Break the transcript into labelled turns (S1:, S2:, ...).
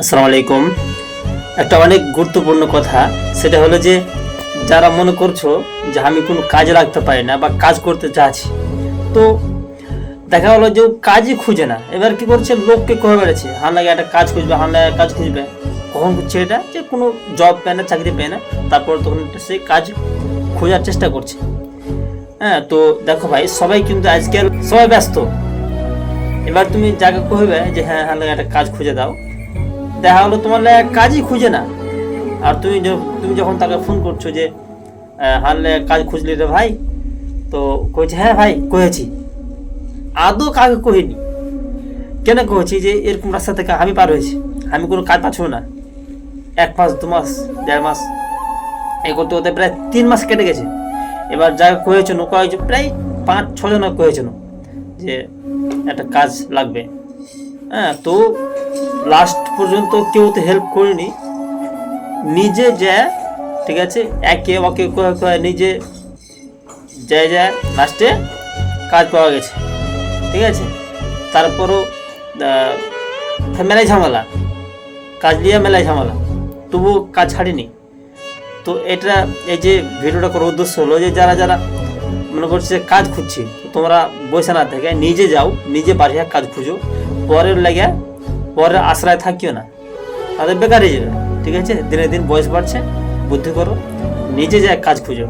S1: আসসালামু আলাইকুম। একটা অনেক গুরুত্বপূর্ণ কথা, সেটা হলো যে, যারা মনে করছ যে আমি কোনো কাজে লাগতে পারি না বা কাজ করতে চাচ্ছি, তো দেখা হলো যে কাজই খুঁজে না। এবার কি করছে? লোককে কয়ে বেড়েছে হান লাগে একটা কাজ খুঁজবে হান লাগে কাজ খুঁজবে। কখন করছে এটা? যে কোনো জব পেয় না, চাকরি পেয় না। তারপর তখন সে কাজ খোঁজার চেষ্টা করছে। হ্যাঁ তো দেখো ভাই, সবাই কিন্তু আজকাল সবাই ব্যস্ত। এবার তুমি যাকে কহবে যে হ্যাঁ লাগে একটা কাজ খুঁজে দাও। দেখা হলো তোমার কাজই খুঁজে না। আর তুমি তুমি যখন তাকে ফোন করছ যে হারলে কাজ খুঁজলি রে ভাই? তো কইছে হ্যাঁ ভাই, কয়েছি। আদৌ কাকে কহিনি। কেন কয়েছি যে, এরকম রাস্তা থেকে আমি পার হয়েছি? আমি কোনো কাজ পাচ্ছি না। এক মাস, দু মাস, দেড় মাস, এই করতে করতে প্রায় তিন মাস কেটে গেছে। এবার যা কয়েছিল কয়েছে প্রায় পাঁচ ছজন কয়েছিল যে একটা কাজ লাগবে। হ্যাঁ তো লাস্ট পর্যন্ত কেউ তো হেল্প করিনি। নিজে যা, ঠিক আছে, একে ওকে নিজে যায় যায় লাস্টে কাজ পাওয়া গেছে। ঠিক আছে? তারপরও মেলায় ঝামেলা। কাজ নিয়ে মেলায় ঝামেলা। তবু কাজ ছাড়িনি। তো এটা, এই যে ভিডিওটা করার উদ্দেশ্য হলো যে যারা যারা মনে করছে কাজ খুঁজছি তোমরা বসে না থেকে নিজে যাও, নিজে বাড়িয়া কাজ খুঁজো। পরের লাগে পরের আশ্রয় থাকিও না। তাদের বেকারই যাবে। ঠিক আছে? দিনে দিন বয়স বাড়ছে, বুদ্ধি করো, নিজে যা কাজ খুঁজো।